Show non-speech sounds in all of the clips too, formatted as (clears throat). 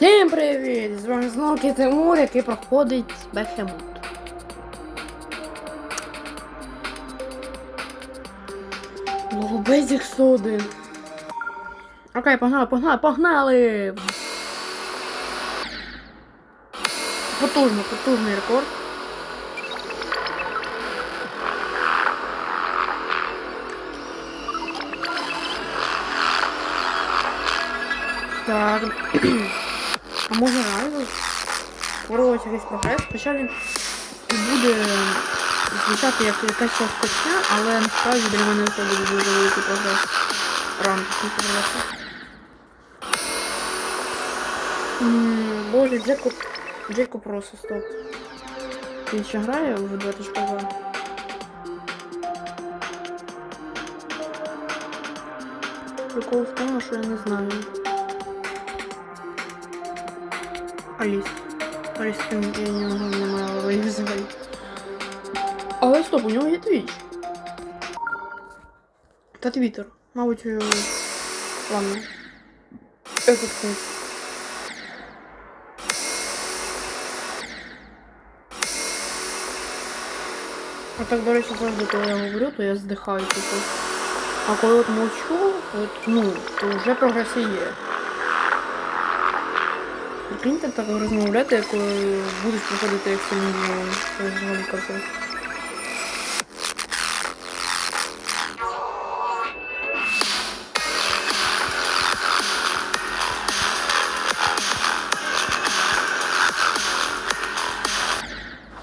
Всім привіт! З вами знову Тимур, який проходить Бехемут. Логобезік 101. Окей, погнали, погнали, погнали! Потужно, потужний рекорд. Так. (clears throat) А може реально спробувати якийсь прогрес, хоча він буде звучати як якась совкотня, але насправді для мене це буде дуже великий прогрес. Ранку. Боже, Джеко... Джеко просто стоп. Він ще грає в 2.2? Прикол в тому, що я не знаю. Аліс. Аліс там я нього немає голови взагалі. Але стоп, у нього є твіч. Та твіттер. Мабуть, ладно. Этот книг. А так, до речі, завжди, коли я говорю, то я здихаю типу. А коли от мовчу, от, ну, то вже прогреси є. Прикиньте так розмовляти, як будеш проходити як самі Це.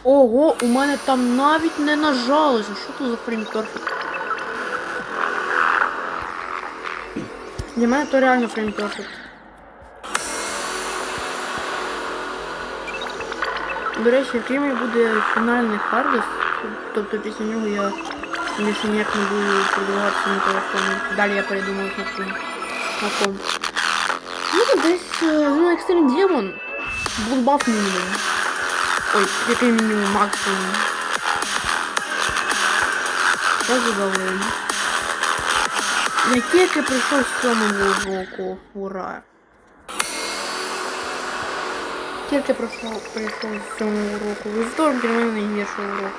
Ого, у мене там навіть не нажалося. Що це за перфект? Для мене то реально фрейм. До речі, в Кримі буде фінальний хардес, тобто після нього я більше ніяк не буду продовжуватися на телефоні. Далі я передумав на ком. Ну, десь, е, ну, Extreme Demon. Блудбаф мінімум. Ой, який мінімум максимум. Що задоволення. Я тільки прийшов з сьомого року. Ура! Тільки пройшов, прийшов з цього уроку. Вівторок для мене найгірший урок.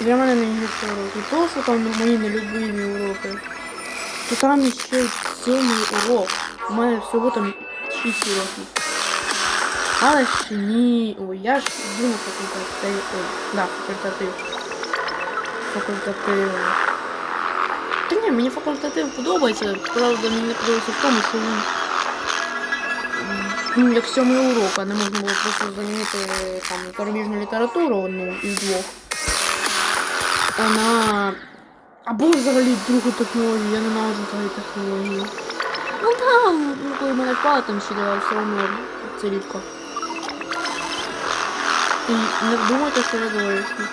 Для мене найгірший урок. І то, що там мої нелюбимі уроки. То там ще сьомий урок. У мене всього там 6 уроків. Але ще ні. Ой, я ж йду на факультатив. Ой, да, факультатив. Факультатив. Та ні, мені факультатив подобається. Правда, мені не подобається в тому, що він Ну, як сьомий урок, а не можна було просто замінити там зарубіжну літературу одну із двох. Вона. Або взагалі другу технологію, я не ненавиджу взагалі технологію. Ну там, ну коли мене впала, там ще давав все одно це рідко. І не думайте, що я двоєчник.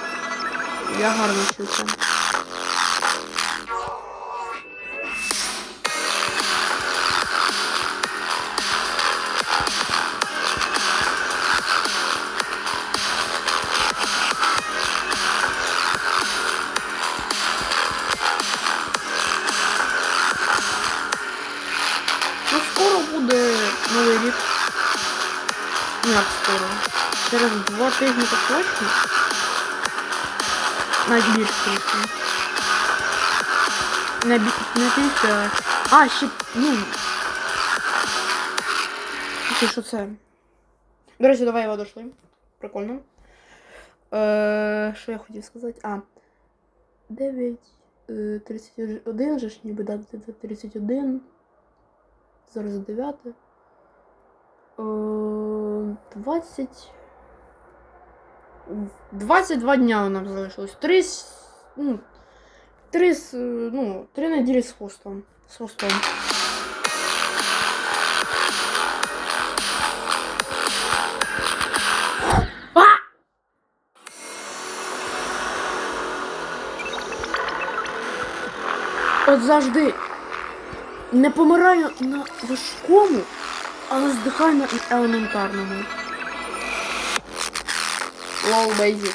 Я гарно вчуся. Скоро буде новий рік. Ну як скоро? Через два тижні так точно. Навіть більше точно. Не, бі... не більше. а- ще, ну. Чи що це? До речі, давай його дошли. Прикольно. Е, що я хотів сказати? А. 9. е, 31 же ж ніби да, 31. Зараз 9. Е, 20. 22 дня нам залишилось. 3, с- ну, 3, с- ну, 3 неділі з хвостом. З хвостом. От завжди не помираю на важкому, але здихаю на елементарному. Лоу, бейзік.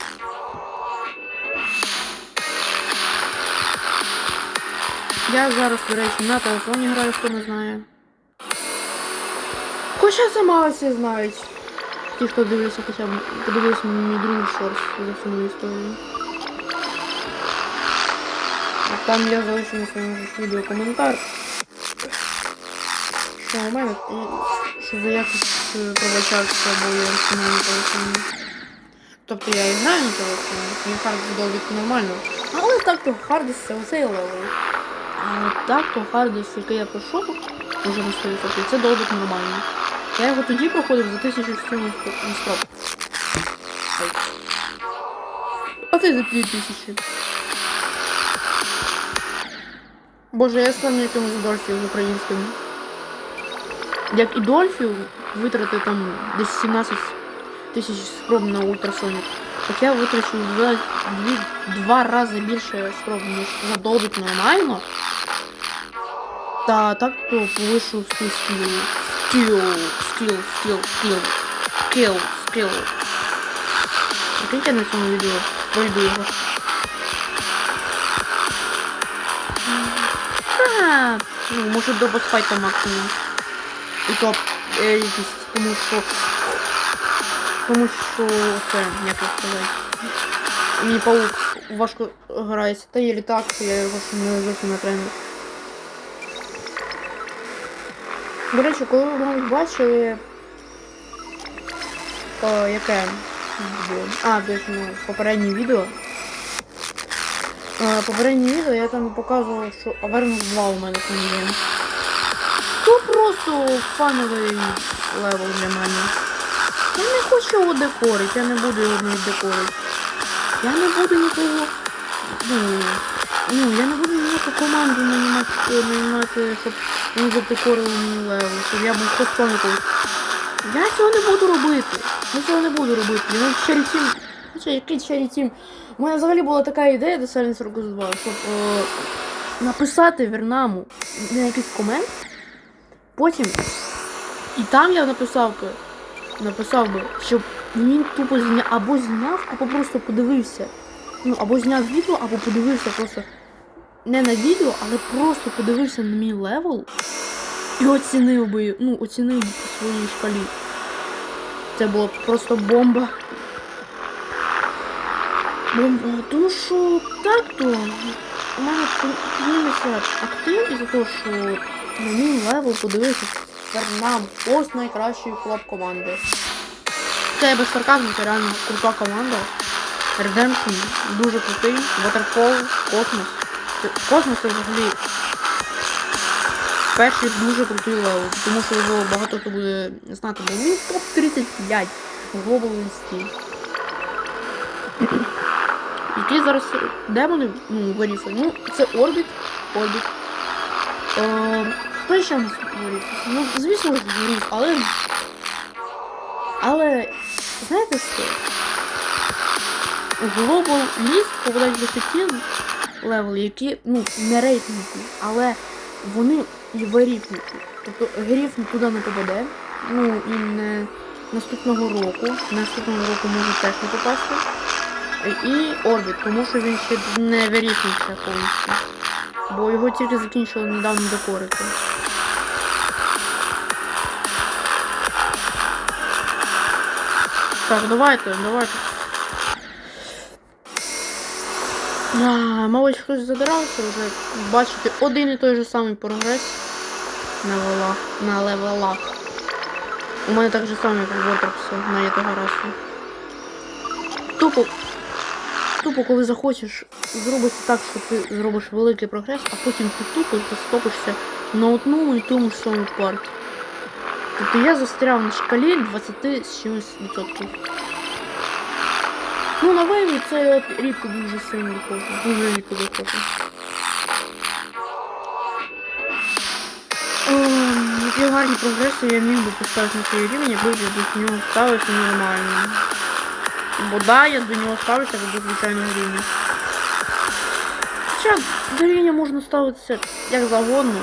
Я зараз, до речі, на телефоні граю, хто не знає. Хоча сама всі знають. Ті, хто дивився хоча б подивився мій другий шорс за всю історію. Там я залишу на своєму відео коментар. Що у мене, і що за якість е, пробачався, бо не на телефоні. Тобто я і знаю на телефоні, мій хардис довбить нормально. Але так то хардис це оцей. А так то хардис, який я пройшов, уже на 100%, це довбить нормально. Я його тоді проходив за 1700 спроб. А це за 2000. Боже, я стану якимось Дольфів українським. Як і Дольфів витрати там десь 17 тисяч спроб на ультрасонік. Так я витрачу в два, рази більше спроб, ніж задовбить нормально. Та так то повишу всі скіл. Скіл, скіл, скіл, скіл, скіл, скіл. Прикиньте на цьому відео пройду його. Ну, може до босфайта максимум. І то е, якісь, тому що... Тому що це, як сказати. Мій паук важко грається. Та є літак, я його не зовсім не треную. До речі, коли ви, мабуть, бачили. О, яке? А, точно, попереднє відео. Попереднє відео я там показував, що Avernus 2 у мене там є. То просто фановий левел для мене. Я не хочу його декорити, я не буду його навіть декорити. Я не буду нікого. Ну, ну я не буду ніяку команду нанімати, щоб вони задекорили мені левел, щоб я був хостом якогось. Я цього не буду робити. Я цього не буду робити. Я Cherry Хоча який Team? У мене взагалі була така ідея до Silent Circus 2, щоб е, написати Вернаму на якийсь комент. Потім. І там я написав би, написав би, щоб він тупо зняв або зняв, або просто подивився. Ну, або зняв відео, або подивився просто не на відео, але просто подивився на мій левел і оцінив би, ну, оцінив би по своїй шкалі. Це було б просто бомба. Бомба. Тому що так-то у мене підніметься актив із-за того, що мій левел подивився Фернам, пост найкращої клуб команди. Це я без сарказму, це реально крута команда. Redemption дуже крутий. Waterfall, Космос. Космос це взагалі перший дуже крутий левел, тому що його багато хто буде знати, бо він топ-35 в Global Insti. Які зараз демони, ну, вирісли. Ну, це Орбіт. Орбіт. Е, хто ще нас виріс? Ну, звісно виріс, але. Але. Знаєте що? Global List попадають в ті левел, які, ну, не рейтингі, але вони виріфнуті. Тобто гріф туди не попаде. Ну і не наступного року. Наступного року може теж не попасти. І Орбіт, тому що він ще не виріфнувся повністю. Бо його тільки закінчили недавно декорити. Так, давайте, давайте. А, мабуть, хтось задирався вже бачити один і той же самий прогрес на левелах. На левелах. У мене так же само, як в Вортексі на Єтогарасі. Тупо, тупо, коли захочеш зробити так, що ти зробиш великий прогрес, а потім ти тупо ти стопишся на одному і тому ж самому парті. Тобто я застряв на шкалі 20 з чимось відсотків. Ну, на вейві це от рідко дуже сильно виходить. Дуже рідко виходить. Ем, Які гарні прогреси я міг би поставити на свій рівень, якби я до нього ставився нормально. Бо да, я до нього ставився як до звичайного рівня. Хоча до рівня можна ставитися як завгодно.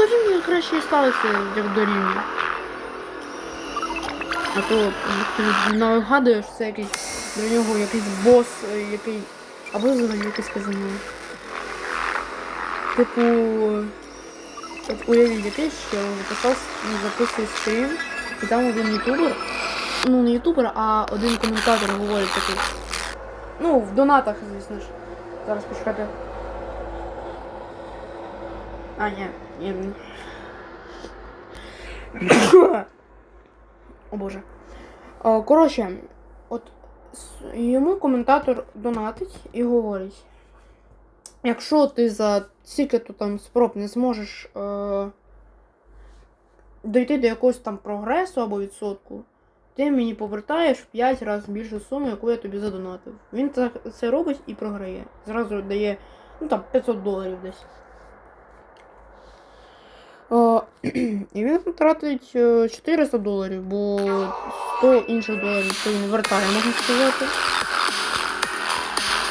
Ну до краще і ставитися як до рівня. А то ти нагадуєш, це якийсь до нього якийсь бос, е, який. Або взагалі якийсь казано. Типу. от уявіть, якийсь чел записав, записує стрім, і там один ютубер, ну не ютубер, а один коментатор говорить такий. Ну, в донатах, звісно ж. Зараз почекати. А, ні, О боже. Коротше, от йому коментатор донатить і говорить. Якщо ти за стільки-то там спроб не зможеш е, дойти до якогось там прогресу або відсотку, ти мені повертаєш в 5 разів більшу суму, яку я тобі задонатив. Він це робить і програє. Зразу дає ну там 500 доларів десь. Е, (clears throat) і він тратить е, 400 доларів, бо 100 інших доларів це він вертає, можна сказати.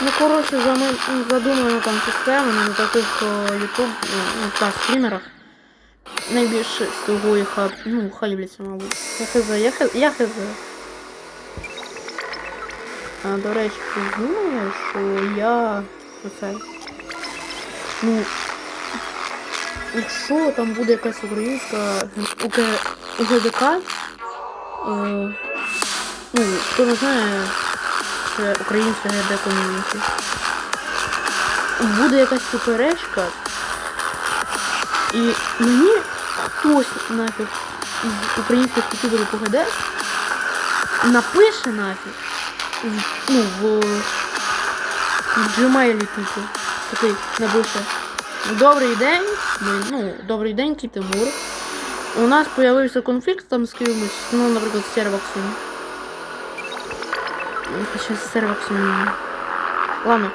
Ну, коротше, за ми там систему на таких ютуб, ну, та стрімерах. Найбільше всього їх ну, хайліться, мабуть. Я хз, я хз, я хз. До речі, ти знаєш, що я оце. Ну, якщо там буде якась українська УГДК, е, ну, хто не знає, це українська ГД ком'юніті. Буде якась суперечка, і мені хтось нафіг із українських ютуберів по ГД напише нафіг в, ну, в, в Gmail типу. Такий напише. Добрий день, ну, добрий день, Тимур. У нас появився конфлікт там з кимось, ну, наприклад, з Серваксом. Хоча з Серваксом. Ладно.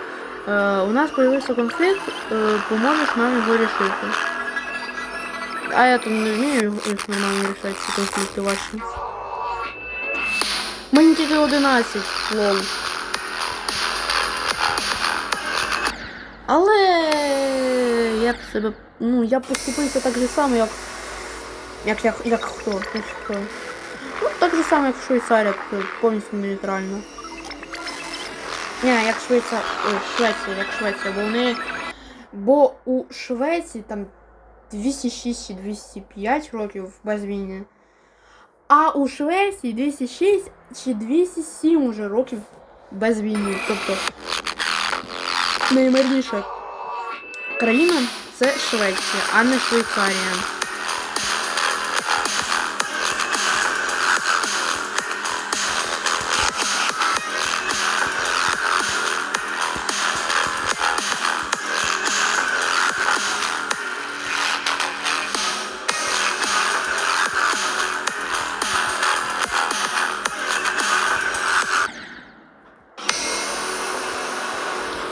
Е, у нас появився конфлікт, е, поможеш нам його рішити. А я тут не вмію їх нормально рішати, ці конфлікти ваші. Мені тільки 11, лол. Але я себе. Ну, я б поступився так же само, як. Як, як, як хто? Як хто? Ну, так же само, як Швейцарія, тобто повністю нейтрально. Ні, як Швейцар... Ой, Швеція, як Швеція, бо вони. Бо у Швеції там 206 чи 205 років без війни. А у Швеції 206 чи 207 уже років без війни. Тобто наймирніша країна це Швеція, а не Швейцарія.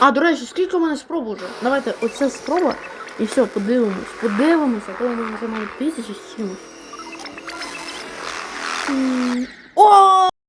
А, до речі, скільки у мене спроб уже? Давайте оця спроба і все, подивимось. Подивимося, коли ми вже маємо тисячі з чимось.